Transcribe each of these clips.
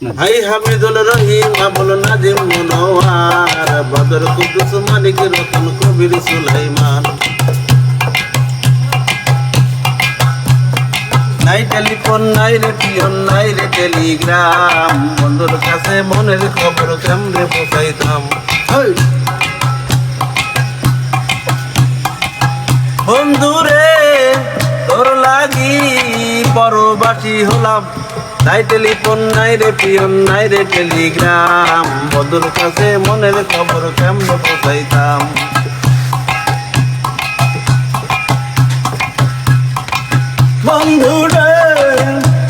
ভাই হামিদুল রহিম আবুল নাজিম মনোয়ার বদর কুদ্দুস মালিক রতন কবির সুলাইমান। নাই টেলিফোন, নাই রে পিয়ন, নাই রে টেলিগ্রাম। বন্ধুর কাছে মনের খবর কেমনে পৌঁছাইতাম? হেই! বন্ধুরে, তোর লাগি পরবাসী হলাম। নাই টেলিফোন নাই রে পিয়ন নাই রে টেলিগ্রাম। বন্ধুর কাছে মনের খবর কেমনে পৌঁছাইতাম? বন্ধুরে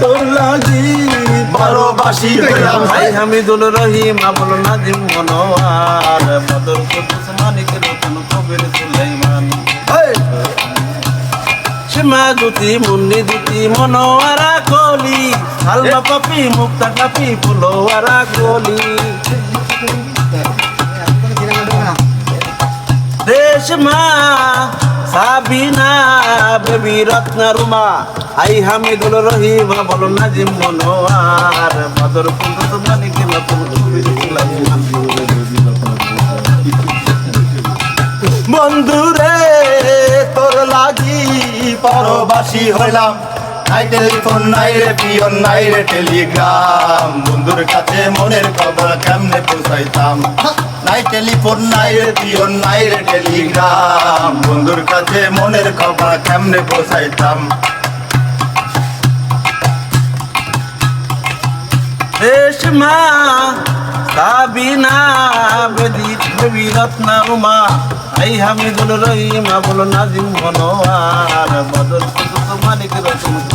তোর লাগি ভালোবাসি হইলাম। ভাই হামিদুল রহিম আবুল নাজিম মনোয়ার। বদর কুদ্দুস মানিক রতন কবির সুলাইমান! সীমা দুতি মুন্নি দুতি মনোয়ারা কলি। হালমা পাপি, মুক্তা কাপি ফুলোয়ারা কলি রেশমা সাবিনা, বেবি রত্না রুমা। আই হামিদুল রহিম, বল নাজিম মনোয়ার। মানিক রতন কবির সুলাইমান বন্ধুরে, তোর লাগি পরবাসী হইলাম। নাই টেলিফোন নাই রে পিয়ন নাই রে টেলিগ্রাম। বন্ধুর কাছে মনের খবর কেমনে পৌঁছাইতাম? নাই টেলিফোন নাই রে পিয়ন নাই রে টেলিগ্রাম। বন্ধুর কাছে মনের খবর কেমনে পৌঁছাইতাম? রেশমা, সাবিনা মনোয়ার, বদল কুতুব মালিক রতন।